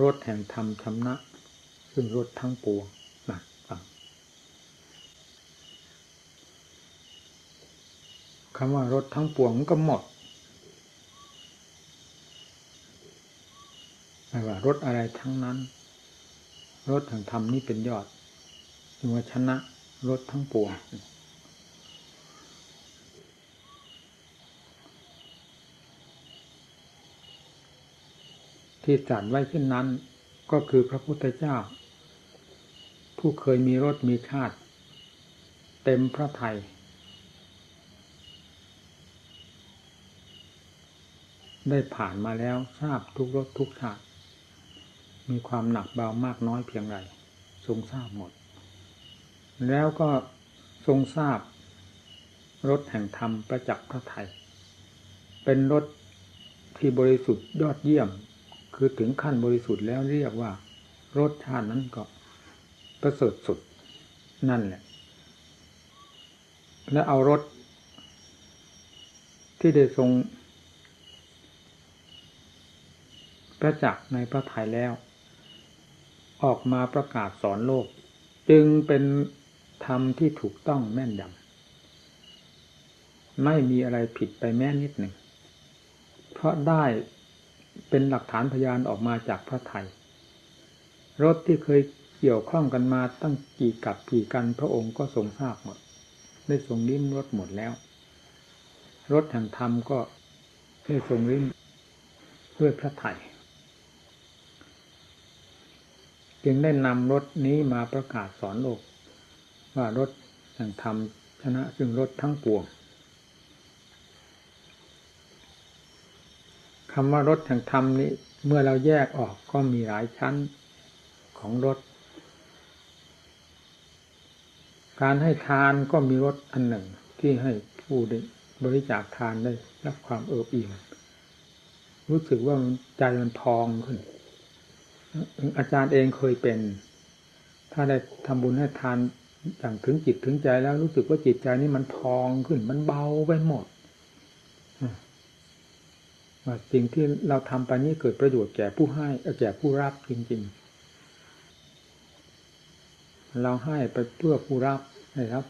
รถแห่งธรรมชำนะ ซึ่งรถทั้งปวงนะฟังคำว่ารถทั้งปวงมันก็หมดไม่ว่ารถอะไรทั้งนั้นรถแห่งธรรมนี่เป็นยอดจึงว่าชนะรถทั้งปวง ที่จัดไว้เช่นนั้น ก็คือพระพุทธเจ้า ผู้เคยมีรถมีชาติ เต็มพระไทยได้ผ่านมาแล้วทราบทุกรถทุกชาติ มีความหนักเบามากน้อยเพียงไรทรงทราบหมด แล้วก็ทรงทราบรถแห่งธรรมประจักษ์พระไทยเป็นรถที่บริสุทธิ์ยอดเยี่ยม คือถึงขั้นบริสุทธิ์แล้วเรียกว่ารสชาตินั้นก็ประเสริฐสุดนั่นแหละ และเอารถที่ได้ทรงประจักษ์ในพระทัยแล้ว ออกมาประกาศสอนโลก จึงเป็นธรรมที่ถูกต้องแม่นยำไม่มีอะไรผิดไปแม้นิดหนึ่ง เพราะได้ เป็นหลักฐานพยานออกมาจากพระไทย รถที่เคยเกี่ยวข้องกันมาตั้งกี่กับกี่กันพระองค์ก็ทรงทราบหมด ได้ทรงลิ้มรถหมดแล้ว รถแห่งธรรมก็ได้ทรงลิ้มด้วยพระไทยจึงได้นำรถนี้มาประกาศสอนโลก ว่ารถแห่งธรรมชนะซึ่งรถทั้งปวง คำว่ารถแห่งธรรมนี้ เมื่อเราแยกออกก็มีหลายชั้นของรถการให้ทานก็มีรถอันหนึ่งที่ให้ผู้บริจาคทานได้รับความเอิบอิ่มรู้สึกว่าใจมันพองขึ้น อาจารย์เองเคยเป็น ถ้าได้ทำบุญให้ทานอย่างถึงจิตถึงใจแล้วรู้สึกว่าจิตใจนี้มันพองขึ้น มันเบาไปหมด ว่าสิ่งที่เราทำไปนี้เกิดประโยชน์แก่ผู้ให้แก่ผู้รับจริง ๆ เราให้ไปเพื่อผู้รับให้รับ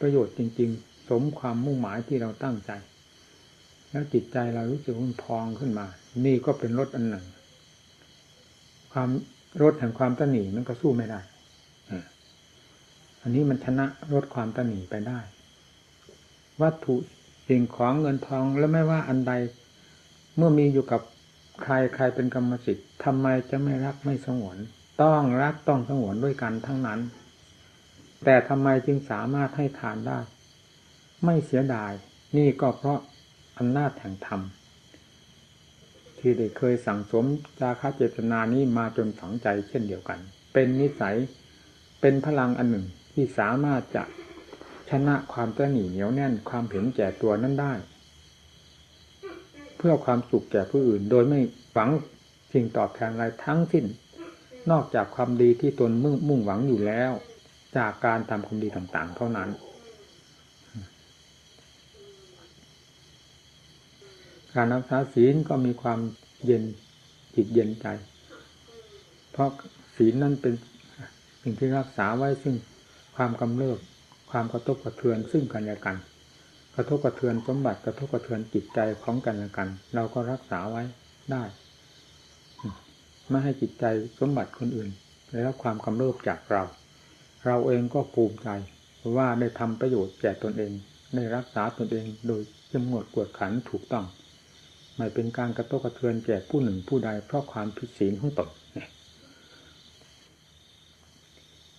ประโยชน์จริง ๆ สมความมุ่งหมายที่เราตั้งใจ แล้วจิตใจเรารู้สึกมันพองขึ้นมา นี่ก็เป็นรถอันหนึ่ง ความรถแห่งความตนีมันก็สู้ไม่ได้อันนี้มันชนะรถความตนีไปได้ วัตถุสิ่งของเงินทองแล้วไม่ว่าอันใด เมื่อมีอยู่กับใครใครเป็นกรรมสิทธิ์ทำไมจะไม่รักไม่สงวน ต้องรักต้องสงวนด้วยกันทั้งนั้น แต่ทำไมจึงสามารถให้ทานได้ ไม่เสียดาย นี่ก็เพราะอำนาจแห่งธรรมที่ได้เคยสั่งสมจาคาเจตนานี้มาจนฝังใจเช่นเดียวกัน เป็นนิสัยเป็นพลังอันหนึ่งที่สามารถจะชนะความตระหนี่เหนียวแน่นความเห็นแก่ตัวนั้นได้ พื่อความสุขแก่ผู้อื่น โดยไม่หวังสิ่งตอบแทนอะไรทั้งสิ้น นอกจากความดีที่ตนมุ่งมุ่งหวังอยู่แล้ว จากการทำความดีต่างๆ เท่านั้น การรักษาศีลก็มีความเย็นจิตเย็นใจ เพราะศีลนั้นเป็นสิ่งที่รักษาไว้ซึ่งความกำเริบความกระทบกระเทือนซึ่งกันและกัน กระทบกระเทือนสมบัติกระทบกระเทือนจิตใจของกันและกัน เราก็รักษาไว้ได้ไม่ให้จิตใจสมบัติคนอื่นได้รับความกำเริบจากเรา เราเองก็ภูมิใจว่าได้ทำประโยชน์แก่ตนเองได้รักษาตนเองโดยจำงวดกวดขันถูกต้องไม่เป็นการกระทบกระเทือนแก่ผู้หนึ่งผู้ใดเพราะความผิดศีลของตน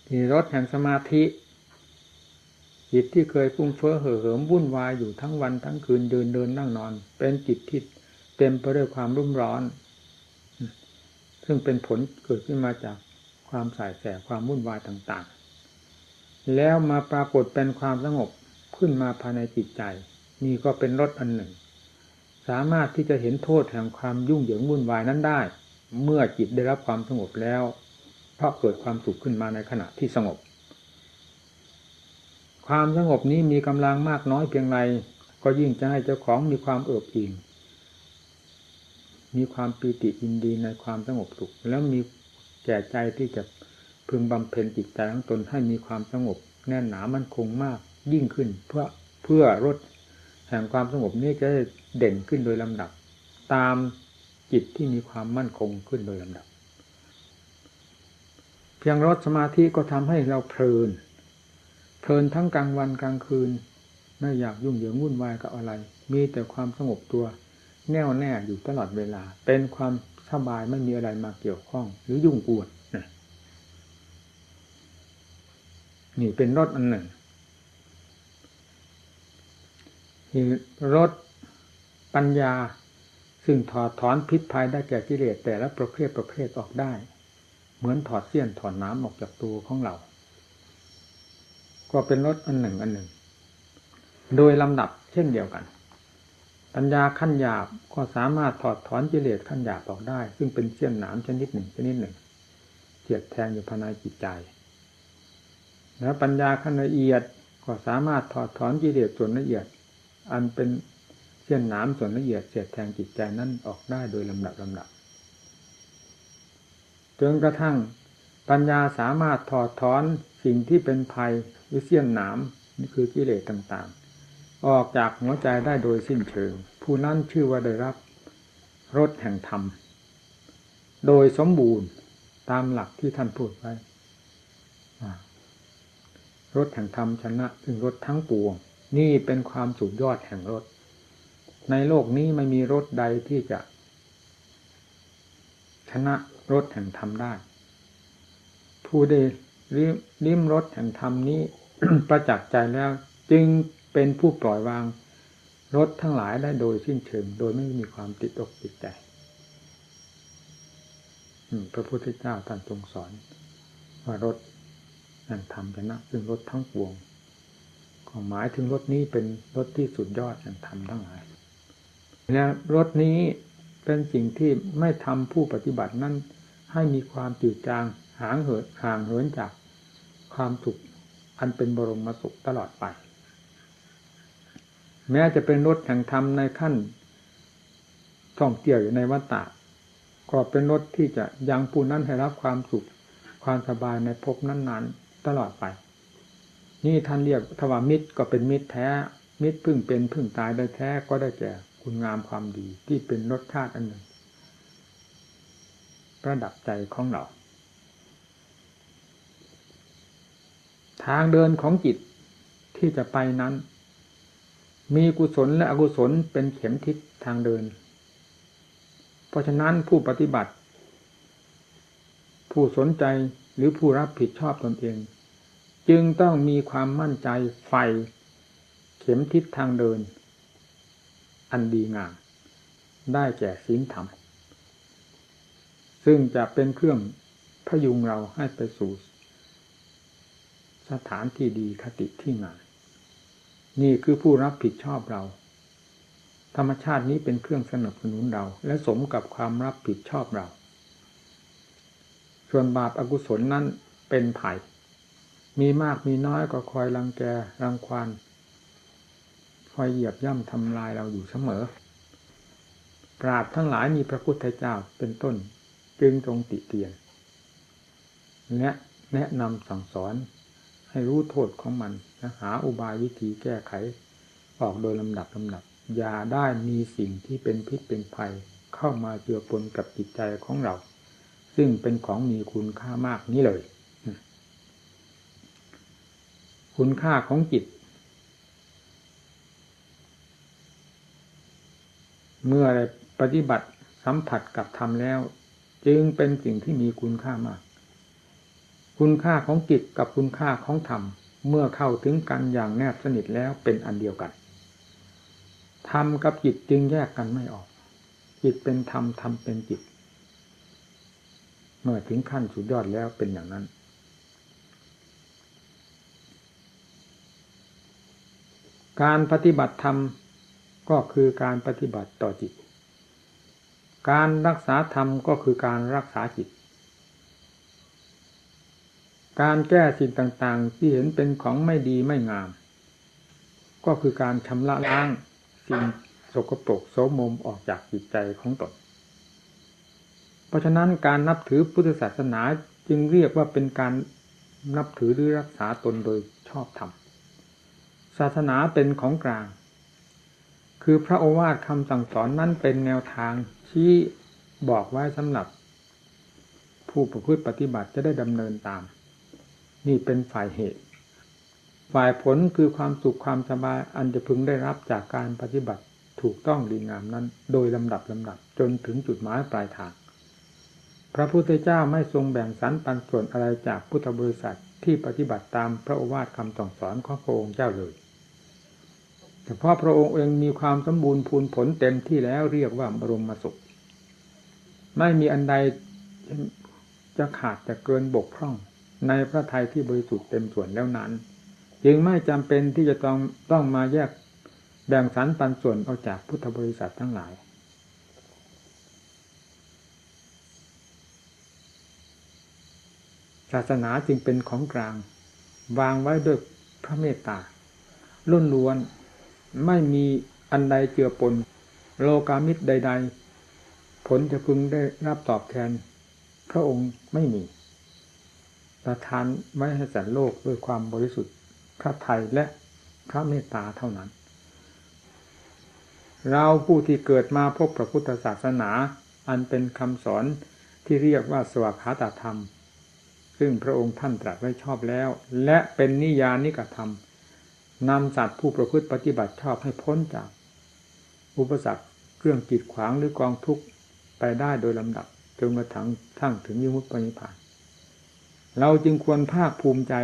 ที่รถแห่งสมาธิ จิตที่เคยฟุ้งเฟ้อเห่อเหิมวุ่นวายอยู่ทั้งวันทั้งคืนเดินเดินนั่งนอน เป็นจิตที่เต็มไปด้วยความรุ่มร้อน ซึ่งเป็นผลเกิดขึ้นมาจากความสายแสความวุ่นวายต่าง ๆ แล้วมาปรากฏเป็นความสงบขึ้นมาภายในจิตใจ นี่ก็เป็นรสอันหนึ่ง สามารถที่จะเห็นโทษแห่งความยุ่งเหยิงวุ่นวายนั้นได้ เมื่อจิตได้รับความสงบแล้วเพราะเกิดความสุขขึ้นมาในขณะที่สงบ ความสงบนี้มีกำลังมากน้อยเพียงไรก็ยิ่งจะให้เจ้าของมีความเอิบอิ่มมีความปีติยินดีในความสงบสุข แล้วมีแก่ใจที่จะพึงบำเพ็ญจิตใจของตนให้มีความสงบ แน่นหนามั่นคงมากยิ่งขึ้น เพื่อเพื่อลดแห่งความสงบนี้จะเด่นขึ้นโดยลำดับ ตามจิตที่มีความมั่นคงขึ้นโดยลำดับ เพียงรถสมาธิก็ทำให้เราเพลิน เพลินทั้งกลางวันกลางคืน ไม่อยากยุ่งเหยิงวุ่นวายกับอะไร มีแต่ความสงบตัว แน่วแน่อยู่ตลอดเวลา เป็นความสบายไม่มีอะไรมาเกี่ยวข้อง หรือยุ่งกวนนี่เป็นรถอันหนึ่งรถปัญญา ซึ่งถอดถอนพิษภัยได้แก่กิเลสแต่ละประเภทประเภทออกได้ เหมือนถอดเสี้ยนถอดน้ำออกจากตัวของเรา ก็เป็นรถอันหนึ่งอันหนึ่ง โดยลำดับเช่นเดียวกัน ปัญญาขั้นหยาบก็สามารถถอดถอนกิเลสขั้นหยาบออกได้ ซึ่งเป็นเสี้ยนหนามชนิดหนึ่งชนิดหนึ่งเจียดแทงอยู่ภายในจิตใจ แล้วปัญญาขั้นละเอียดก็สามารถถอดถอนกิเลสส่วนละเอียด อันเป็นเช่นหน้ำส่วนละเอียดเสียดแทงจิตใจนั่นออกได้โดยลำดับลำดับจนกระทั่งปัญญาสามารถถอดถอน สิ่งที่เป็นภัยหรือเสี้ยนหนามนี่คือกิเลสต่างๆ ออกจากหัวใจได้โดยสิ้นเชิง ผู้นั้นชื่อว่าได้รับรสแห่งธรรม โดยสมบูรณ์ตามหลักที่ท่านพูดไว้รถแห่งธรรมชนะถึงรถทั้งปวง นี่เป็นความสุดยอดแห่งรถในโลกนี้ไม่มีรถใดที่จะ ชนะรถแห่งธรรมได้ ผู้ได้ ริมรถแห่งธรรมนี้ ประจักษ์ใจแล้ว จึงเป็นผู้ปล่อยวางรถทั้งหลายได้โดยสิ้นเชิง โดยไม่มีความติดอกติดใจพระพุทธเจ้าท่านทรงสอน ว่ารถแห่งธรรมชนะซึ่งรถทั้งปวงก็หมายถึงรถนี้เป็นรถที่สุดยอดแห่งธรรมทั้งหลายและรถนี้เป็นสิ่งที่ไม่ทำผู้ปฏิบัตินั้นให้มีความจืดจาง ห่างเหินห่างเหินจากความสุขอันเป็นบรมสุขตลอดไป แม้จะเป็นรถแห่งธรรมในขั้นท่องเที่ยวอยู่ในวัฏฏะก็เป็นรถที่จะยังผู้นั้นให้รับความสุขความสบายในภพนั้น ๆ ตลอดไป นี่ท่านเรียกทวามิตรก็เป็นมิตรแท้ มิตรพึ่งเป็นพึ่งตายได้แท้ก็ได้แก่คุณงามความดีที่เป็นรสชาติอันหนึ่ง ประดับใจของเรา ทางเดินของจิตที่จะไปนั้น มีกุศลและอกุศลเป็นเข็มทิศทางเดิน เพราะฉะนั้นผู้ปฏิบัติ ผู้สนใจหรือผู้รับผิดชอบตนเอง จึงต้องมีความมั่นใจไฟ เข็มทิศทางเดิน อันดีงามได้แก่ศีลธรรม ซึ่งจะเป็นเครื่องพยุงเราให้ไปสู่ สถานที่ดีคติที่งามนี่คือผู้รับผิดชอบเรา ธรรมชาตินี้เป็นเครื่องสนับสนุนเรา และสมกับความรับผิดชอบเรา ส่วนบาปอากุศลนั้นเป็นไผ่มีมากมีน้อยก็คอยรังแกรังควานคอยเหยียบย่ำทำลายเราอยู่เสมอ ปราดทั้งหลายมีพระพุทธเจ้าเป็นต้น จึงตรงติเตียนและแนะนำสั่งสอน ให้รู้โทษของมันและหาอุบายวิธีแก้ไข ออกโดยลำดับลำดับ อย่าได้มีสิ่งที่เป็นพิษเป็นภัย เข้ามาเจือปนกับจิตใจของเรา ซึ่งเป็นของมีคุณค่ามากนี้เลย คุณค่าของจิต เมื่อปฏิบัติสัมผัสกับธรรมแล้ว จึงเป็นสิ่งที่มีคุณค่ามาก คุณค่าของจิตกับคุณค่าของธรรม เมื่อเข้าถึงกันอย่างแนบสนิทแล้วเป็นอันเดียวกัน ธรรมกับจิตจึงแยกกันไม่ออก จิตเป็นธรรมธรรมเป็นจิต เมื่อถึงขั้นสุดยอดแล้วเป็นอย่างนั้น การปฏิบัติธรรมก็คือการปฏิบัติต่อจิต การรักษาธรรมก็คือการรักษาจิต การแก้สิ่งต่างๆ ที่เห็นเป็นของไม่ดีไม่งาม ก็คือการชำระล้างสิ่งสกปรกโสมมออกจากจิตใจของตน เพราะฉะนั้นการนับถือพุทธศาสนาจึงเรียกว่าเป็นการนับถือหรือรักษาตนโดยชอบธรรม ศาสนาเป็นของกลาง คือพระโอวาทคำสั่งสอนนั้นเป็นแนวทางที่บอกไว้สำหรับ ผู้ประพฤติปฏิบัติจะได้ดำเนินตาม นี่เป็นฝ่ายเหตุ ฝ่ายผลคือความสุขความสบายอันจะพึงได้รับจากการปฏิบัติถูกต้องดีงามนั้น โดยลำดับลำดับจนถึงจุดหมายปลายทาง พระพุทธเจ้าไม่ทรงแบ่งสรรปันส่วนอะไรจากพุทธบริษัทที่ปฏิบัติตามพระโอวาทคำสั่งสอนของพระองค์เจ้าเลยแต่เพราะพระองค์เองมีความสมบูรณ์พูนผลเต็มที่แล้วเรียกว่าบรมสุข ไม่มีอันใดจะขาดจะเกินบกพร่อง ในพระทัยที่บริสุทธิ์เต็มส่วนแล้วนั้น จึงไม่จำเป็นที่จะต้องต้องมาแยกแบ่งสรรปันส่วนออกจากพุทธบริษัททั้งหลาย ศาสนาจึงเป็นของกลาง วางไว้ด้วยพระเมตตาล้นล้วนไม่มีอันใดเจือปน โลกามิตรใด ๆ ผลจะพึงได้รับตอบแทน พระองค์ไม่มี ประทานไว้ให้สัตว์โลกด้วยความบริสุทธิ์พระไทยและพระเมตตาเท่านั้น เราผู้ที่เกิดมาพบพระพุทธศาสนา อันเป็นคำสอนที่เรียกว่าสวากขาตธรรม ซึ่งพระองค์ท่านตรัสไว้ชอบแล้ว และเป็นนิยานิกธรรมนำสัตว์ผู้ประพฤติปฏิบัติชอบให้พ้นจาก อุปสรรคเครื่องกีดขวางหรือกองทุกข์ไปได้โดยลำดับจนกระทั่งทั้งถึงยมุตปณิพาน เราจึงควรภาคภูมิใจ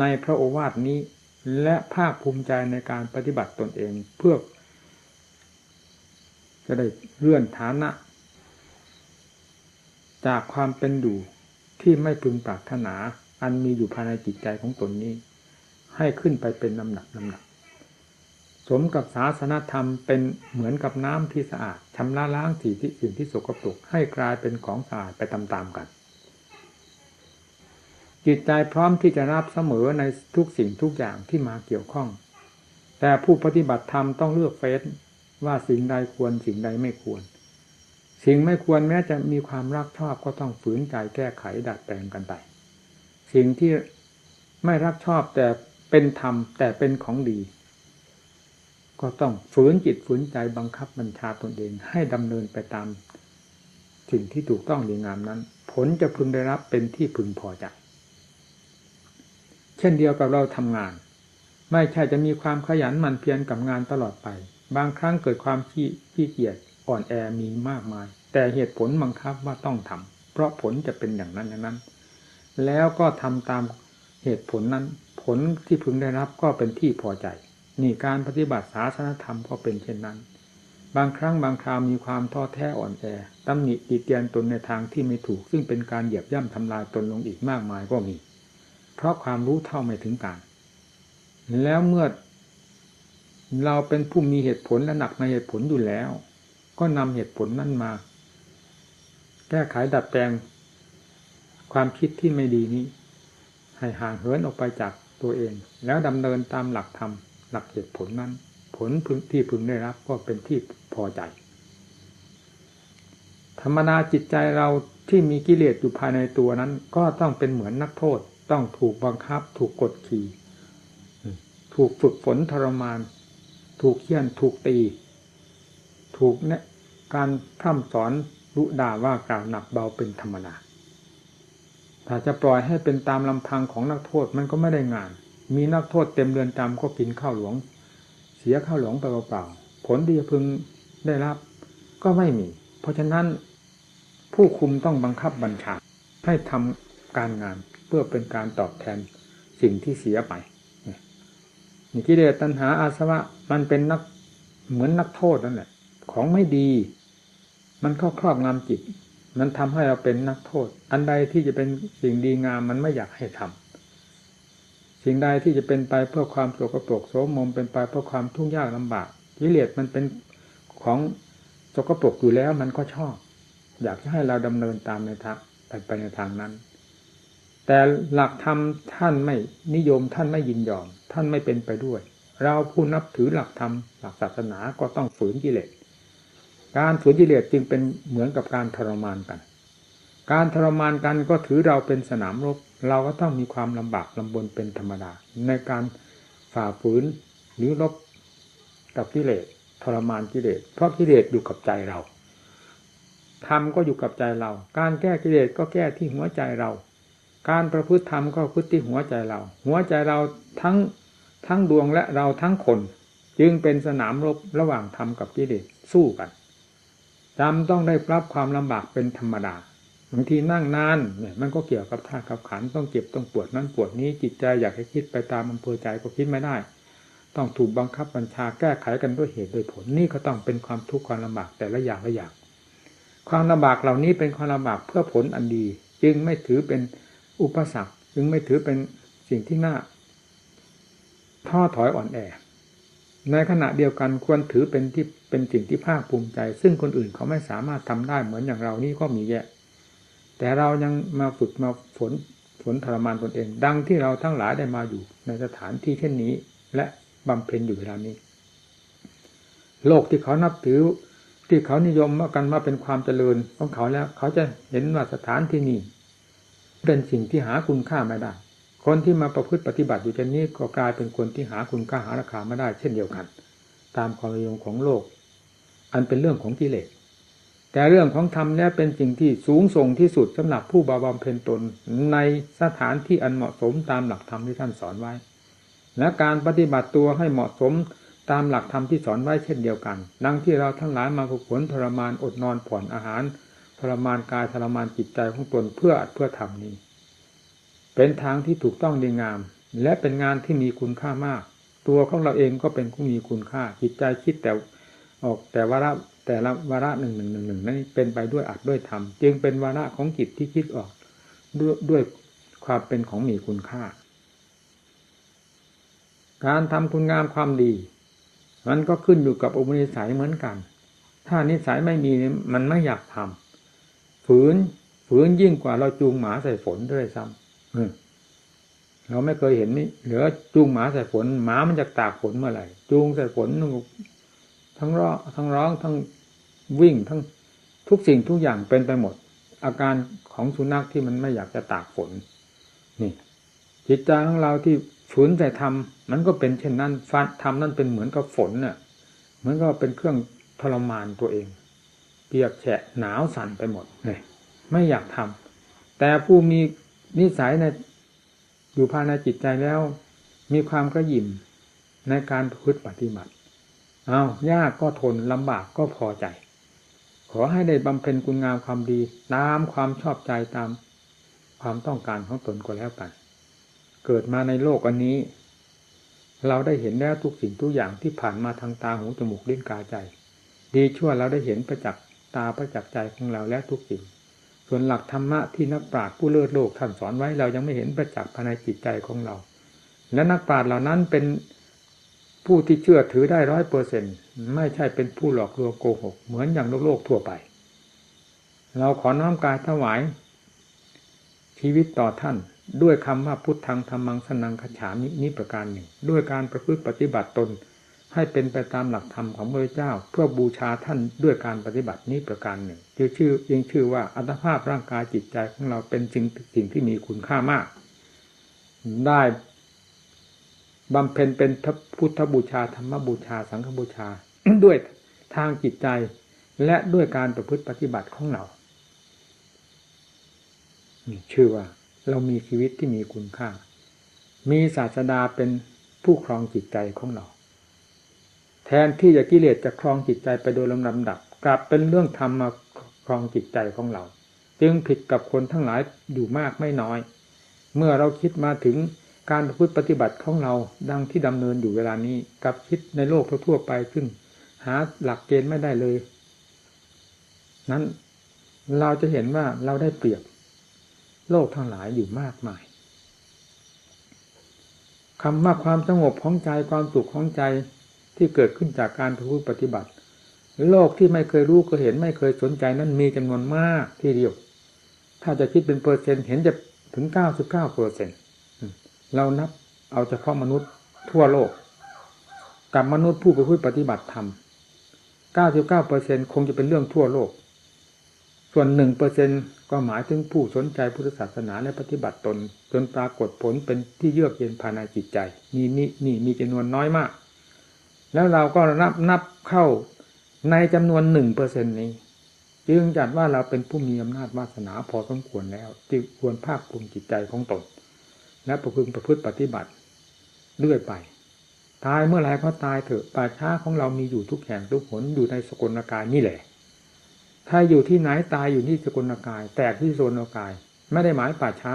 ในพระโอวาทนี้ และภาคภูมิใจในการปฏิบัติตนเองเพื่อ จะได้เลื่อนฐานะ จากความเป็นอยู่ที่ไม่พึงปรารถนา อันมีอยู่ภายในจิตใจของตนนี้ ให้ขึ้นไปเป็นลำหนักลำหนักสมกับศาสนธรรมเป็นเหมือนกับน้ำที่สะอาดชำระล้างสิ่งที่สิ่งที่สกปรกให้กลายเป็นของสะอาดไปตามๆกัน จิตใจพร้อมที่จะรับเสมอในทุกสิ่งทุกอย่างที่มาเกี่ยวข้อง แต่ผู้ปฏิบัติธรรมต้องเลือกเฟ้นว่าสิ่งใดควรสิ่งใดไม่ควร สิ่งไม่ควรแม้จะมีความรักชอบก็ต้องฝืนใจแก้ไขดัดแปลงกันไป สิ่งที่ไม่รักชอบแต่เป็นธรรมแต่เป็นของดี ก็ต้องฝืนจิตฝืนใจบังคับบัญชาตนเองให้ดำเนินไปตาม สิ่งที่ถูกต้องดีงามนั้น ผลจะพึงได้รับเป็นที่พึงพอใจ เช่นเดียวกับเราทำงาน ไม่ใช่จะมีความขยันหมั่นเพียรกับงานตลอดไป บางครั้งเกิดความขี้ขี้เกียจอ่อนแอมีมากมาย แต่เหตุผลบังคับว่าต้องทำเพราะผลจะเป็นอย่างนั้นอย่างนั้น แล้วก็ทำตามเหตุผลนั้น ผลที่พึงได้รับก็เป็นที่พอใจ นี่การปฏิบัติศาสนธรรมก็เป็นเช่นนั้น บางครั้งบางคราวมีความท้อแท้อ่อนแอตำหนิติเตียนตนในทางที่ไม่ถูก ซึ่งเป็นการเหยียบย่ำทำลายตนลงอีกมากมายก็มี เพราะความรู้เท่าไม่ถึงการ แล้วเมื่อเราเป็นผู้มีเหตุผลและหนักในเหตุผลอยู่แล้ว ก็นำเหตุผลนั้นมา แก้ไขดัดแปลง ความคิดที่ไม่ดีนี้ ให้ห่างเหินออกไปจากตัวเอง แล้วดำเนินตามหลักธรรมหลักเหตุผลนั้น ผลที่พึงได้รับก็เป็นที่พอใจ ธรรมนาจิตใจเราที่มีกิเลสอยู่ภายในตัวนั้น ก็ต้องเป็นเหมือนนักโทษ ต้องถูกบังคับ ถูกกดขี่ถูกฝึกฝนทรมาน ถูกเคี่ยนถูกตี ถูกเนี่ยการพร่ำสอนรุด่าว่ากล่าวหนักเบาเป็นธรรมดาถ้าจะปล่อยให้เป็นตามลำพังของนักโทษมันก็ไม่ได้งาน มีนักโทษเต็มเรือนจำก็กินข้าวหลวง เสียข้าวหลวงไปเปล่าๆผลที่จะพึงได้รับ ก็ไม่มี เพราะฉะนั้นผู้คุมต้องบังคับบัญชาให้ทำการงาน เพื่อเป็นการตอบแทนสิ่งที่เสียไปนี่กิเลสตัณหาอาสวะมันเป็นนักเหมือนนักโทษนั่นแหละ ของไม่ดี มันเข้าครอบงำจิต มันทำให้เราเป็นนักโทษ อันใดที่จะเป็นสิ่งดีงามมันไม่อยากให้ทำสิ่งใดที่จะเป็นไปเพื่อความโศกโปรกโสมมเป็นไปเพื่อความทุกข์ยากลำบากกิเลสมันเป็นของโศกโปรกอยู่แล้วมันก็ชอบ อยากจะให้เราดำเนินตามในทางไปในทางนั้น แต่หลักธรรมท่านไม่นิยมท่านไม่ยินยอม ท่านไม่เป็นไปด้วย เราผู้นับถือหลักธรรมหลักศาสนาก็ต้องฝืนกิเลสการฝืนกิเลสจึงเป็นเหมือนกับการทรมานกัน การทรมานกันก็ถือเราเป็นสนามรบเราก็ต้องมีความลำบากลำบนเป็นธรรมดา ในการฝ่าฝืนหรือรบกับกิเลสทรมานกิเลสเพราะกิเลสอยู่กับใจเราธรรมก็อยู่กับใจเรา การแก้กิเลสก็แก้ที่หัวใจเรา การประพฤติธรรมก็พฤติที่หัวใจเรา หัวใจเราทั้งทั้งดวงและเราทั้งคน จึงเป็นสนามรบระหว่างธรรมกับกิเลสสู้กันจำต้องได้รับความลำบากเป็นธรรมดาบางทีนั่งนานเนี่ยมันก็เกี่ยวกับท่ากับขันต้องเจ็บต้องปวดนั่นปวดนี้จิตใจอยากให้คิดไปตามอำเภอใจก็คิดไม่ได้ ต้องถูกบังคับบัญชาแก้ไขกันด้วยเหตุด้วยผลนี่ก็ต้องเป็นความทุกข์ความลำบากแต่ละอย่างละอย่างความลำบากเหล่านี้เป็นความลำบากเพื่อผลอันดี จึงไม่ถือเป็น อุปสรรคจึงไม่ถือเป็นสิ่งที่น่าท้อถอยอ่อนแอ ในขณะเดียวกันควรถือเป็นที่เป็นสิ่งที่ภาคภูมิใจ ซึ่งคนอื่นเขาไม่สามารถทำได้เหมือนอย่างเรานี่ก็มีแยะ แต่เรายังมาฝึกมาฝนฝนทรมานตนเอง ดังที่เราทั้งหลายได้มาอยู่ ในสถานที่เช่นนี้ และบำเพ็ญอยู่เวลานี้ โลกที่เขานับถือที่เขานิยมว่ากันว่าเป็นความเจริญของเขาแล้ว เขาจะเห็นว่าสถานที่นี้ เป็นสิ่งที่หาคุณค่าไม่ได้ คนที่มาประพฤติปฏิบัติอยู่เช่นนี้ก็กลายเป็นคนที่หาคุณค่าหาราคาไม่ได้ เช่นเดียวกัน ตามความนิยมของโลก อันเป็นเรื่องของกิเลสแต่เรื่องของธรรมเนี่ยเป็นสิ่งที่สูงส่งที่สุดสำหรับผู้บาบำเพ็ญตนในสถานที่อันเหมาะสมตามหลักธรรมที่ท่านสอนไว้ และการปฏิบัติตัวให้เหมาะสมตามหลักธรรมที่สอนไว้เช่นเดียวกัน ดังที่เราทั้งหลายมาฝึกฝนทรมานอดนอนผ่อนอาหาร รมานกายทรมานจิตใจของตนเพื่ออัดเพื่อทำนี้ เป็นทางที่ถูกต้องดีงาม และเป็นงานที่มีคุณค่ามาก ตัวของเราเองก็เป็นผู้มีคุณค่า จิตใจคิดแต่ออกแต่ว่าแต่ละวาระหนึ่งหนึ่งหนึ่งหนึ่งนั้นเป็นไปด้วยอัดด้วยธรรมจึงเป็นวาระของจิตที่คิดออกด้วยด้วยความเป็นของมีคุณค่า การทำคุณงามความดี มันก็ขึ้นอยู่กับอุปนิสัยเหมือนกัน ถ้านิสัยไม่มีมันไม่อยากทำ ฝืนฝืนยิ่งกว่าเราจูงหมาใส่ฝนด้วยซ้ำเราไม่เคยเห็นนี่เหลือจูงหมาใส่ฝนหมามันจะตากฝนเมื่อไหร่จูงใส่ฝนทั้งร้องทั้งร้องทั้งวิ่งทั้งทุกสิ่งทุกอย่างเป็นไปหมด อาการของสุนัขที่มันไม่อยากจะตากฝน นี่ จิตใจของเราที่ฝืนแต่ทำมันก็เป็นเช่นนั้นฟันทำนั่นเป็นเหมือนกับฝนเน่ะเหมือนก็เป็นเครื่องทรมานตัวเองเปียกแฉะหนาวสั่นไปหมดเลยไม่อยากทำแต่ผู้มีนิสัยในอยู่ภายในจิตใจแล้ว มีความกระยิมในการพฤติปฏิบัติเอายากก็ทนลำบากก็พอใจ ขอให้ได้บำเพ็ญคุณงามความดีตามความชอบใจตามความต้องการของตนก็แล้วกัน เกิดมาในโลกอันนี้ เราได้เห็นแล้วทุกสิ่งทุกอย่างที่ผ่านมาทางตาหูจมูกลิ้นกายใจ ดีชั่วเราได้เห็นประจักษ์ ตาประจักษ์ใจของเราและทุกสิ่ง ส่วนหลักธรรมะที่นักปราชญ์ผู้เลิศโลกท่านสอนไว้เรายังไม่เห็นประจักษ์ภายในจิตใจของเรา และนักปราชญ์เหล่านั้นเป็นผู้ที่เชื่อถือได้ร้อยเปอร์เซ็นไม่ใช่เป็นผู้หลอกลวงโกหก เหมือนอย่างโลกโลกทั่วไป เราขอน้อมกายถวาย ชีวิตต่อท่านด้วยคำว่าพุทธังธรรมังสนังขฉามินี้ประการหนึ่ง ด้วยการประพฤติปฏิบัติตน ให้เป็นไปตามหลักธรรมของพระเจ้า เพื่อบูชาท่านด้วยการปฏิบัตินี้ประการหนึ่งจึงชื่อยังชื่อว่าอัตภาพร่างกายจิตใจของเราเป็นสิ่งสิ่งที่มีคุณค่ามาก ได้บำเพ็ญเป็นพุทธบูชาธรรมบูชา สังฆบูชา ด้วยทางจิตใจและด้วยการประพฤติปฏิบัติของเราชื่อว่า เรามีชีวิตที่มีคุณค่า มีศาสดาเป็นผู้ครองจิตใจของเรา แทนที่จะกิเลสจะครองจิตใจไปโดยลำดับกลับเป็นเรื่องธรรมมาครองจิตใจของเรา จึงผิดกับคนทั้งหลายอยู่มากไม่น้อย เมื่อเราคิดมาถึงการประพฤติปฏิบัติของเราดังที่ดำเนินอยู่เวลานี้กับคิดในโลกทั่วไปซึ่งหาหลักเกณฑ์ไม่ได้เลย นั้นเราจะเห็นว่าเราได้เปรียบโลกทั้งหลายอยู่มากมายคำว่าความสงบของใจความสุขของใจ ที่เกิดขึ้นจากการพฤติปฏิบัติ โลกที่ไม่เคยรู้เคยเห็นไม่เคยสนใจนั้นมีจำนวนมากที่เดียว ถ้าจะคิดเป็นเปอร์เซ็นต์เห็นจะถึงเก้าสิบเก้าเปอร์เซ็นต์เรานับเอาเฉพาะมนุษย์ทั่วโลก กับมนุษย์ผู้ไปพูดปฏิบัติธรรม99เปอร์เซ็นคงจะเป็นเรื่องทั่วโลก ส่วนหนึ่งเปอร์เซ็นก็หมายถึงผู้สนใจพุทธศาสนาและปฏิบัติตน จนปรากฏผลเป็นที่เยือกเย็นภายในจิตใจ นี่นี่นี่มีจำนวนน้อยมาก แล้วเราก็นับนับเข้าในจำนวนหนึ่งเปอร์เซ็นนี้ จึงจัดว่าเราเป็นผู้มีอำนาจวาสนาพอสมควรแล้วจึงควรภาคภูมิจิตใจของตน และประพฤติประพฤติปฏิบัติเรื่อยไป ตายเมื่อไรก็ตายเถอะป่าช้าของเรามีอยู่ทุกแห่งทุกหนอยู่ในสกลกายนี่แหละ ถ้าอยู่ที่ไหนตายอยู่ที่สกลกาย แตกที่โซนกาย ไม่ได้หมายป่าช้า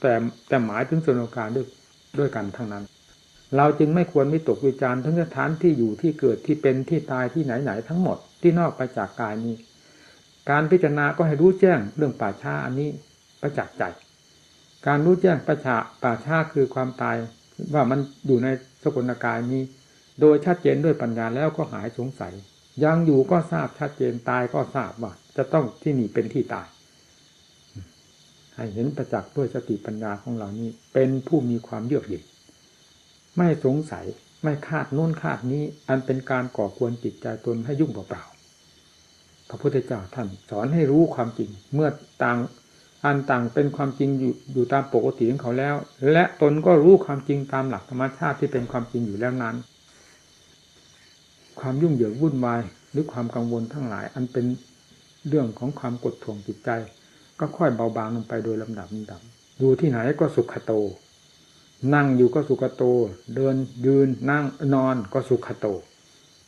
แต่แต่หมายถึงโซนกายด้วยด้วยกันทั้งนั้น เราจึงไม่ควรมิตกวิจารณ์ทั้งสถานที่อยู่ที่เกิดที่เป็นที่ตายที่ไหนไหนทั้งหมดที่นอกไปจากกายนี้ การพิจารณาก็ให้รู้แจ้งเรื่องป่าช้าอันนี้ประจักษ์ใจ การรู้แจ้งประชาป่าช้าคือความตายว่ามันอยู่ในสกุลกายนี้ โดยชัดเจนด้วยปัญญาแล้วก็หายสงสัย ยังอยู่ก็ทราบชัดเจนตายก็ทราบว่า จะต้องที่นี่เป็นที่ตาย ให้เห็นประจักษ์ด้วยสติปัญญาของเรานี้เป็นผู้มีความเยือกเย็น ไม่สงสัยไม่คาดโน้นคาดนี้ อันเป็นการก่อควรจิตใจตนให้ยุ่งเปล่าๆพระพุทธเจ้าท่านสอนให้รู้ความจริงเมื่อต่างอันต่างเป็นความจริงอยู่อยู่ตามปกติของเขาแล้ว และตนก็รู้ความจริงตามหลักธรรมชาติที่เป็นความจริงอยู่แล้วนั้น ความยุ่งเหยิงวุ่นวายหรือความกังวลทั้งหลาย อันเป็นเรื่องของความกดท่วงจิตใจ ก็ค่อยเบาบางลงไปโดยลำดับลำดับอยู่ที่ไหนก็สุขโต นั่งอยู่ก็สุขโต เดินยืนนั่งนอนก็สุขโต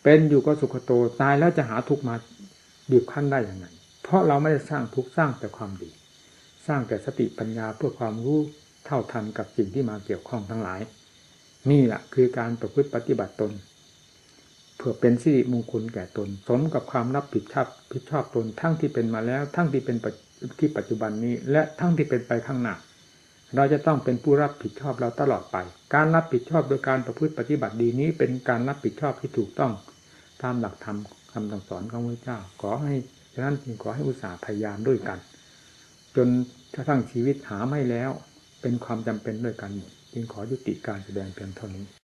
เป็นอยู่ก็สุขโต ตายแล้วจะหาทุกข์มาบีบคั้นได้อย่างไรเพราะเราไม่ได้สร้างทุกข์สร้างแต่ความดี สร้างแต่สติปัญญาเพื่อความรู้เท่าทันกับสิ่งที่มาเกี่ยวข้องทั้งหลาย นี่แหละคือการประพฤติปฏิบัติตน เพื่อเป็นสิริมงคลแก่ตน สมกับความรับผิดชอบผิดชอบตนทั้งที่เป็นมาแล้ว ทั้งที่เป็นที่ปัจจุบันนี้ และทั้งที่เป็นไปข้างหน้า เราจะต้องเป็นผู้รับผิดชอบเราตลอดไป การรับผิดชอบโดยการประพฤติปฏิบัติดีนี้ เป็นการรับผิดชอบที่ถูกต้องตามหลักธรรมคำสั่งสอนของพระเจ้า ขอให้ฉะนั้นจึงขอให้อุตสาห์พยายามด้วยกัน จนกระทั่งชีวิตหาไม่แล้ว เป็นความจำเป็นด้วยกัน จึงขอยุติการแสดงเพียงเท่านี้